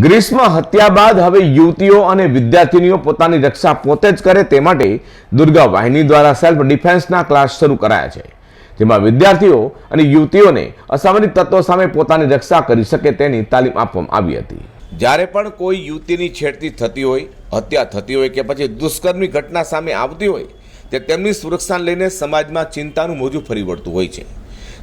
ગ્રીષ્મ હત્યા બાદ હવે યુવતીઓ અને વિદ્યાર્થીનીઓ પોતાની રક્ષા પોતે જ કરે તે માટે દુર્ગા વાહિની દ્વારા સેલ્ફ ડિફેન્સના ક્લાસ શરૂ કરાયા છે. જેમાં વિદ્યાર્થીઓ અને યુવતીઓને અસામાન્ય તત્વો સામે પોતાની રક્ષા કરી શકે તેની તાલીમ આપવામાં આવી હતી. જ્યારે પણ કોઈ યુવતીની છેડતી થતી હોય, હત્યા થતી હોય કે પછી દુષ્કર્મની ઘટના સામે આવતી હોય, તે તેમની સુરક્ષાને લઈને સમાજમાં ચિંતાનું મોજું ફરી વળતું હોય છે.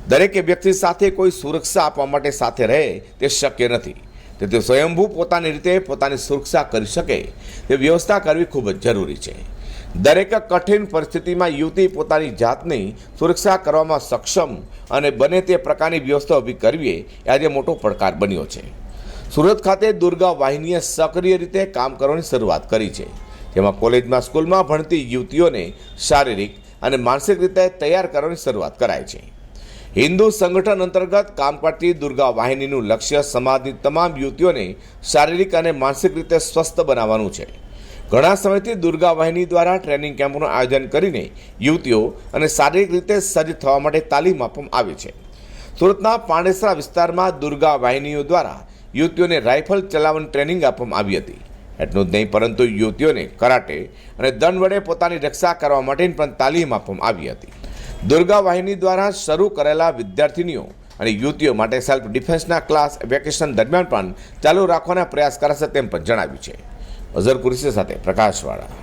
દરેકે વ્યક્તિ સાથે કોઈ સુરક્ષા આપવા માટે સાથે રહે તે શક્ય નથી. તેથી સ્વયંભૂ પોતાની રીતે પોતાની સુરક્ષા કરી શકે. તે વ્યવસ્થા કરવી ખૂબ જ જરૂરી છે. દરેક કઠિન પરિસ્થિતિમાં યુવતી પોતાની જાતની સુરક્ષા કરવામાં સક્ષમ અને બને તે પ્રકારની વ્યવસ્થા ઊભી કરવી એ આજે મોટો પડકાર બન્યો છે. સુરત ખાતે દુર્ગા વાહિનીએ સક્રિય રીતે કામ કરવાની શરૂઆત કરી છે. જેમાં કોલેજમાં, સ્કૂલમાં ભણતી યુવતીઓને શારીરિક અને માનસિક રીતે તૈયાર કરવાની શરૂઆત કરાય છે. હિન્દુ સંગઠન અંતર્ગત કામ કરતી દુર્ગા વાહિનીનું લક્ષ્ય સમાજની તમામ યુવતીઓને શારીરિક અને માનસિક રીતે સ્વસ્થ બનાવવાનું છે. ઘણા સમયથી દુર્ગા વાહિની દ્વારા ટ્રેનિંગ કેમ્પનું આયોજન કરીને યુવતીઓ અને શારીરિક રીતે સજ્જ થવા માટે તાલીમ આપવામાં આવી છે. સુરતના પાંડેસરા વિસ્તારમાં દુર્ગા વાહિનીઓ દ્વારા યુવતીઓને રાઇફલ ચલાવવાની ટ્રેનિંગ આપવામાં આવી હતી. એટલું જ નહીં, પરંતુ યુવતીઓને કરાટે અને દંડ વડે પોતાની રક્ષા કરવા માટેની પણ તાલીમ આપવામાં આવી હતી. દુર્ગા વાહિની દ્વારા શરૂ કરેલા વિદ્યાર્થીનીઓ અને યુવતીઓ માટે સેલ્ફ ડિફેન્સના ક્લાસ વેકેશન દરમિયાન પણ ચાલુ રાખવાના પ્રયાસ કરાશે તેમ પણ જણાવ્યું છે. અઝર કુરેશી સાથે પ્રકાશવાળા